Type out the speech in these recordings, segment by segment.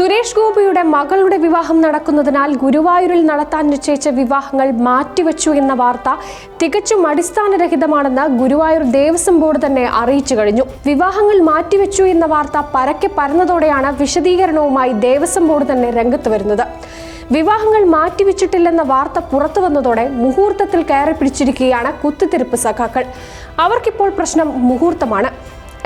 സുരേഷ് ഗോപിയുടെ മകളുടെ വിവാഹം നടക്കുന്നതിനാൽ ഗുരുവായൂരിൽ നടത്താൻ നിശ്ചയിച്ച വിവാഹങ്ങൾ മാറ്റിവെച്ചു എന്ന വാർത്ത തികച്ചും അടിസ്ഥാനരഹിതമാണെന്ന് ഗുരുവായൂർ ദേവസ്വം ബോർഡ് തന്നെ അറിയിച്ചു കഴിഞ്ഞു. വിവാഹങ്ങൾ മാറ്റിവെച്ചു എന്ന വാർത്ത പരക്കെ പരന്നതോടെയാണ് വിശദീകരണവുമായി ദേവസ്വം ബോർഡ് തന്നെ രംഗത്ത് വരുന്നത്. വിവാഹങ്ങൾ മാറ്റിവെച്ചിട്ടില്ലെന്ന വാർത്ത പുറത്തു വന്നതോടെ മുഹൂർത്തത്തിൽ കയറി പിടിച്ചിരിക്കുകയാണ് കുത്തിത്തിരിപ്പ് സഖാക്കൾ. അവർക്കിപ്പോൾ പ്രശ്നം മുഹൂർത്തമാണ്.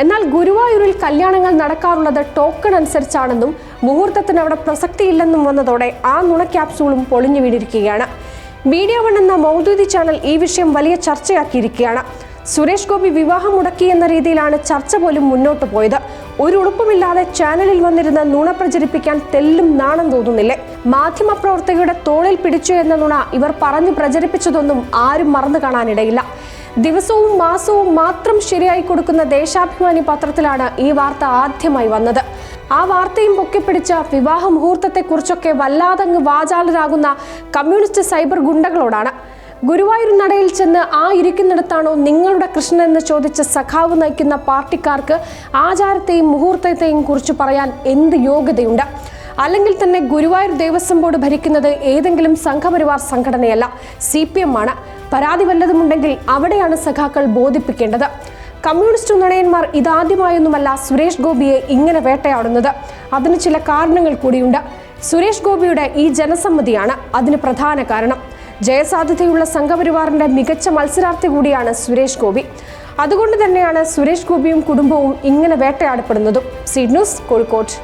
എന്നാൽ ഗുരുവായൂരിൽ കല്യാണങ്ങൾ നടക്കാറുള്ളത് ടോക്കൺ അനുസരിച്ചാണെന്നും മുഹൂർത്തത്തിന് അവിടെ പ്രസക്തിയില്ലെന്നും വന്നതോടെ ആ നുണ ക്യാപ്സൂളും പൊളിഞ്ഞു വീണിരിക്കുകയാണ്. മീഡിയ വൺ എന്ന മൗദൂദി ചാനൽ ഈ വിഷയം വലിയ ചർച്ചയാക്കിയിരിക്കുകയാണ്. സുരേഷ് ഗോപി വിവാഹം മുടക്കി എന്ന രീതിയിലാണ് ചർച്ച പോലും മുന്നോട്ട് പോയത്. ഒരു ഉടുപ്പുമില്ലാതെ ചാനലിൽ വന്നിരുന്ന നുണ പ്രചരിപ്പിക്കാൻ തെല്ലും നാണം തോന്നുന്നില്ലേ. മാധ്യമപ്രവർത്തകരുടെ തോളിൽ പിടിച്ചു എന്ന നുണ ഇവർ പറഞ്ഞു പ്രചരിപ്പിച്ചതൊന്നും ആരും മറന്നു കാണാനിടയില്ല. ദിവസവും മാസവും മാത്രം ശരിയായി കൊടുക്കുന്ന ദേശാഭിമാനി പത്രത്തിലാണ് ഈ വാർത്ത ആദ്യമായി വന്നത്. ആ വാർത്തയും പൊക്കിപ്പിടിച്ച വിവാഹ മുഹൂർത്തത്തെക്കുറിച്ചൊക്കെ വല്ലാതങ്ങ് വാചാലരാകുന്ന കമ്മ്യൂണിസ്റ്റ് സൈബർ ഗുണ്ടകളോടാണ്. ഗുരുവായൂർ നടയിൽ ചെന്ന് ആ ഇരിക്കുന്നിടത്താണോ നിങ്ങളുടെ കൃഷ്ണൻ എന്ന് ചോദിച്ച സഖാവ് നയിക്കുന്ന പാർട്ടിക്കാർക്ക് ആചാരത്തെയും മുഹൂർത്തത്തെയും കുറിച്ച് പറയാൻ എന്ത് യോഗ്യതയുണ്ട്? അല്ലെങ്കിൽ തന്നെ ഗുരുവായൂർ ദേവസ്വം ബോർഡ് ഭരിക്കുന്നത് ഏതെങ്കിലും സംഘപരിവാർ സംഘടനയല്ല സി പി എം ആണ്. പരാതി വല്ലതുമുണ്ടെങ്കിൽ അവിടെയാണ് സഖാക്കൾ ബോധിപ്പിക്കേണ്ടത്. കമ്മ്യൂണിസ്റ്റ് നുണയന്മാർ ഇതാദ്യമായൊന്നുമല്ല സുരേഷ് ഗോപിയെ ഇങ്ങനെ വേട്ടയാടുന്നത്. അതിന് ചില കാരണങ്ങൾ കൂടിയുണ്ട്. സുരേഷ് ഗോപിയുടെ ഈ ജനസമ്മതിയാണ് അതിന് പ്രധാന കാരണം. ജയസാധ്യതയുള്ള സംഘപരിവാറിന്റെ മികച്ച മത്സരാർത്ഥി കൂടിയാണ് സുരേഷ് ഗോപി. അതുകൊണ്ട് തന്നെയാണ് സുരേഷ് ഗോപിയും കുടുംബവും ഇങ്ങനെ വേട്ടയാടപ്പെടുന്നതും. സിഡ്ന്യൂസ് ന്യൂസ് കോഴിക്കോട്.